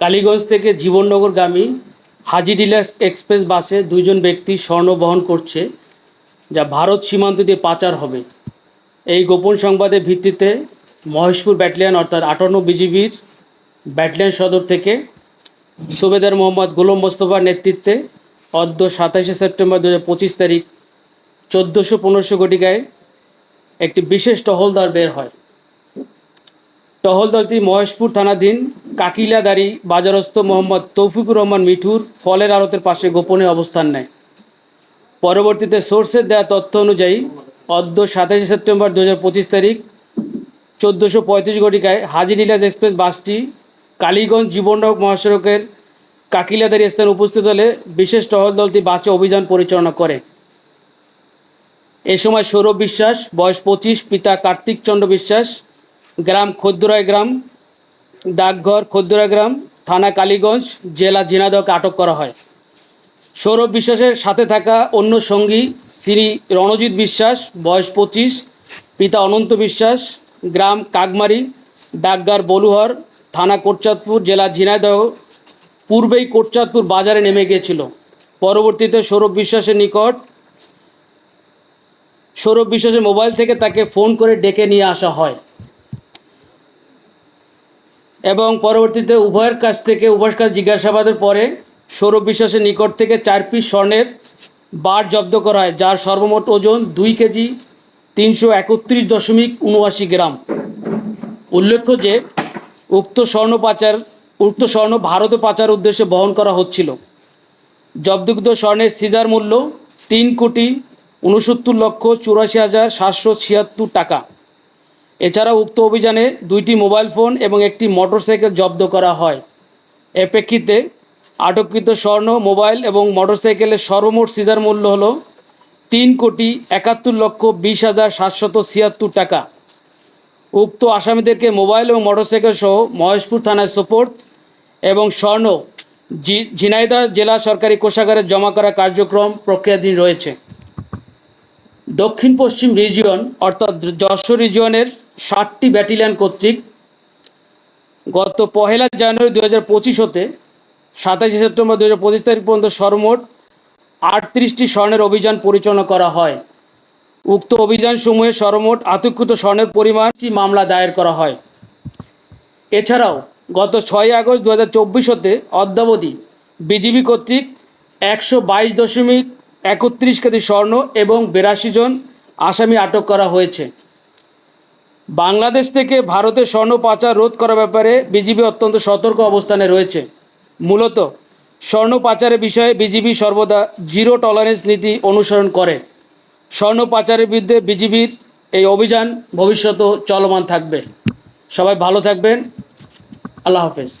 কালীগঞ্জ থেকে জীবননগরগামী হাজি deluxe express বাসে দুইজন ব্যক্তি স্বর্ণ বহন করছে, যা ভারত সীমান্ত দিয়ে পাচার হবে। এই গোপন সংবাদের ভিত্তিতে মহেশপুর ব্যাটালিয়ন, অর্থাৎ আটান্ন বিজিবির ব্যাটালিয়ন সদর থেকে সুবেদার মোহাম্মদ গোলাম মোস্তফার নেতৃত্বে অদ্য সাতাশে সেপ্টেম্বর দু পঁচিশ তারিখ চোদ্দোশো পনেরোশো ঘটিকায় একটি বিশেষ টহলদার বের হয়। টহল দলটি মহেশপুর থানাধীন কাকিলাদারি, বাজারস্থ মোহাম্মদ তৌফিকুর রহমান মিঠুর ফলের আড়তের পাশে গোপনে অবস্থান নেয়। পরবর্তীতে সোর্সের দেওয়া তথ্য অনুযায়ী, অদ্য সাতাশে সেপ্টেম্বর দু হাজার পঁচিশ তারিখ চোদ্দোশো পঁয়ত্রিশ ঘটিকায় হাজির ইলাজ এক্সপ্রেস বাসটি কালীগঞ্জ জীবনরক মহাসড়কের কাকিলাদারি স্থানে উপস্থিত হলে বিশেষ টহল দলটি বাসে অভিযান পরিচালনা করে। এ সময় সৌরভ বিশ্বাস, বয়স পঁচিশ, পিতা কার্তিক চন্দ্র বিশ্বাস, গ্রাম খদ্দুরাই গ্রাম ডাকঘর খদ্দুরাই গ্রাম, থানা কালীগঞ্জ, জেলা ঝিনাদহকে আটক করা হয়। সৌরভ বিশ্বাসের সাথে থাকা অন্য সঙ্গী শ্রী রণজিৎ বিশ্বাস, বয়স পঁচিশ, পিতা অনন্ত বিশ্বাস, গ্রাম কাকমারি, ডাকঘর বলুহর, থানা কোটচাঁদপুর, জেলা ঝিনাইদহ পূর্বেই কোটচাঁদপুর বাজারে নেমে গিয়েছিল। পরবর্তীতে সৌরভ বিশ্বাসের নিকট, সৌরভ বিশ্বাসের মোবাইল থেকে তাকে ফোন করে ডেকে নিয়ে আসা হয়। এবং পরবর্তীতে উভয়ের কাছ থেকে উভয়ের কাছে জিজ্ঞাসাবাদের পরে সৌরভ বিশ্বাসের নিকট থেকে চার পিস স্বর্ণের বার জব্দ করা হয়, যার সর্বমোট ওজন দুই কেজি তিনশো একত্রিশ দশমিক উনআশি গ্রাম। উল্লেখ্য যে, উক্ত স্বর্ণ পাচার, উক্ত স্বর্ণ ভারতে পাচার উদ্দেশ্যে বহন করা হচ্ছিল। জব্দকৃত স্বর্ণের সিজার মূল্য তিন কোটি উনসত্তর লক্ষ চুরাশি হাজার সাতশো ছিয়াত্তর টাকা। এছাড়া উক্ত অভিযানে দুইটি মোবাইল ফোন এবং একটি মোটরসাইকেল জব্দ করা হয়। এ প্রেক্ষিতে আটককৃত স্বর্ণ, মোবাইল এবং মোটরসাইকেলের সর্বমোট সিজার মূল্য হল তিন কোটি একাত্তর লক্ষ বিশ হাজার সাতশত ছিয়াত্তর টাকা। উক্ত আসামিদেরকে মোবাইল এবং মোটরসাইকেল সহ মহেশপুর থানায় সোপোর্ট এবং স্বর্ণ ঝিনাইদহ জেলা সরকারি কোষাগারে জমা করা কার্যক্রম প্রক্রিয়াধীন রয়েছে। দক্ষিণ পশ্চিম রিজিয়ন অর্থাৎ যশোর রিজিয়নের ষাটটি ব্যাটালিয়ন কর্তৃক গত পহেলা জানুয়ারি দু হাজার পঁচিশ হতে সাতাশে সেপ্টেম্বর দু হাজার পঁচিশ তারিখ পর্যন্ত সর্বমোট আটত্রিশটি স্বর্ণের অভিযান পরিচালনা করা হয়। উক্ত অভিযানসমূহে সর্বমোট আতঙ্কিত স্বর্ণের পরিমাণটি মামলা দায়ের করা হয়। এছাড়াও গত ছয় আগস্ট দু হাজার চব্বিশ হতে অদ্যাবধি বিজিবি কর্তৃক একশো বাইশ দশমিক একত্রিশ কেজি স্বর্ণ এবং বিরাশি জন আসামি আটক করা হয়েছে। বাংলাদেশ থেকে ভারতে স্বর্ণ পাচার রোধ করার ব্যাপারে বিজিবি অত্যন্ত সতর্ক অবস্থানে রয়েছে। মূলত, স্বর্ণ পাচারের বিষয়ে বিজিবি সর্বদা জিরো টলারেন্স নীতি অনুসরণ করে। স্বর্ণ পাচারের বিরুদ্ধে বিজিবির এই অভিযান ভবিষ্যতেও চলমান থাকবে। সবাই ভালো থাকবেন। আল্লাহ হাফেজ।